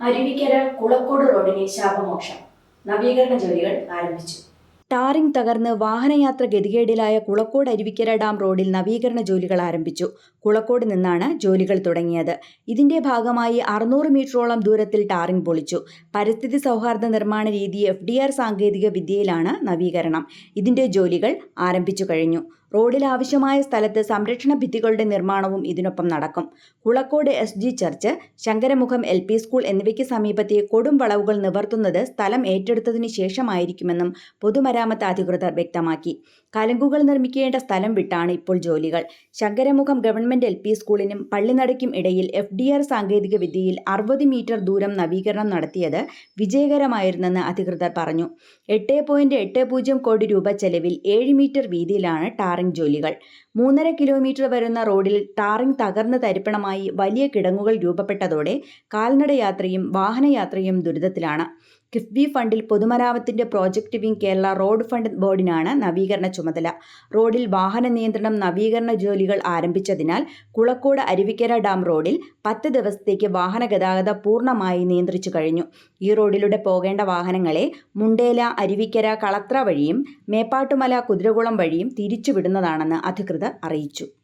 അരുവിക്കര കുളക്കോട് റോഡിന് ശാപമോക്ഷം. നവീകരണ ജോലികൾ ആരംഭിച്ചു. ടാറിംഗ് തകർന്ന് വാഹനയാത്ര ഗതികേടിലായ കുളക്കോട് അരുവിക്കര ഡാം റോഡിൽ നവീകരണ ജോലികൾ ആരംഭിച്ചു. കുളക്കോട് നിന്നാണ് ജോലികൾ തുടങ്ങിയത്. ഇതിന്റെ ഭാഗമായി അറുന്നൂറ് മീറ്ററോളം ദൂരത്തിൽ ടാറിംഗ് പൊളിച്ചു. പരിസ്ഥിതി സൗഹാർദ്ദ നിർമ്മാണ രീതി എഫ് ഡി ആർ സാങ്കേതിക വിദ്യയിലാണ് നവീകരണം. ഇതിന്റെ ജോലികൾ ആരംഭിച്ചു കഴിഞ്ഞു. റോഡിൽ ആവശ്യമായ സ്ഥലത്ത് സംരക്ഷണ ഭിത്തികളുടെ നിർമ്മാണവും ഇതിനൊപ്പം നടക്കും. Kulakkode S G church Sankaramukham L P school എന്നിവയ്ക്ക് സമീപത്തെ കൊടും വളവുകൾ നിവർത്തുന്നത് സ്ഥലം ഏറ്റെടുത്തതിന് ശേഷമായിരിക്കുമെന്നും പൊതുമരാമത്ത് അധികൃതർ വ്യക്തമാക്കി. കലങ്കുകൾ നിർമ്മിക്കേണ്ട സ്ഥലം വിട്ടാണ് ഇപ്പോൾ ജോലികൾ. ശങ്കരമുഖം ഗവൺമെന്റ് എൽ പി സ്കൂളിനും പള്ളിനടയ്ക്കും ഇടയിൽ എഫ് ഡി ആർ സാങ്കേതിക വിദ്യയിൽ അറുപത് മീറ്റർ ദൂരം നവീകരണം നടത്തിയത് വിജയകരമായിരുന്നെന്ന് അധികൃതർ പറഞ്ഞു. എട്ട് പോയിന്റ് എട്ട് പൂജ്യം കോടി രൂപ ചെലവിൽ ഏഴ് മീറ്റർ വീതിയിലാണ് ടാറിംഗ് ജോലികൾ. മൂന്നര കിലോമീറ്റർ വരുന്ന റോഡിൽ ടാറിംഗ് തകർന്ന് തരിപ്പണമായി വലിയ കിടങ്ങുകൾ രൂപപ്പെട്ടതോടെ കാൽനടയാത്രയും വാഹനയാത്രയും ദുരിതത്തിലാണ്. കിഫ്ബി ഫണ്ടിൽ പൊതുമരാമത്തിന്റെ project wing Kerala road fund ബോർഡിനാണ് നവീകരണ ചുമതല. റോഡിൽ വാഹന നിയന്ത്രണം നവീകരണ ജോലികൾ ആരംഭിച്ചതിനാൽ കുളക്കോട് അരുവിക്കര ഡാം റോഡിൽ പത്ത് ദിവസത്തേക്ക് വാഹന ഗതാഗതം പൂർണമായി നിയന്ത്രിച്ചു കഴിഞ്ഞു. ഈ റോഡിലൂടെ പോകേണ്ട വാഹനങ്ങളെ മുണ്ടേല അരുവിക്കര കളത്ര വഴിയും മേപ്പാട്ടുമല കുതിരകുളം വഴിയും തിരിച്ചുവിടുന്നതാണെന്ന് അധികൃതർ അറിയിച്ചു.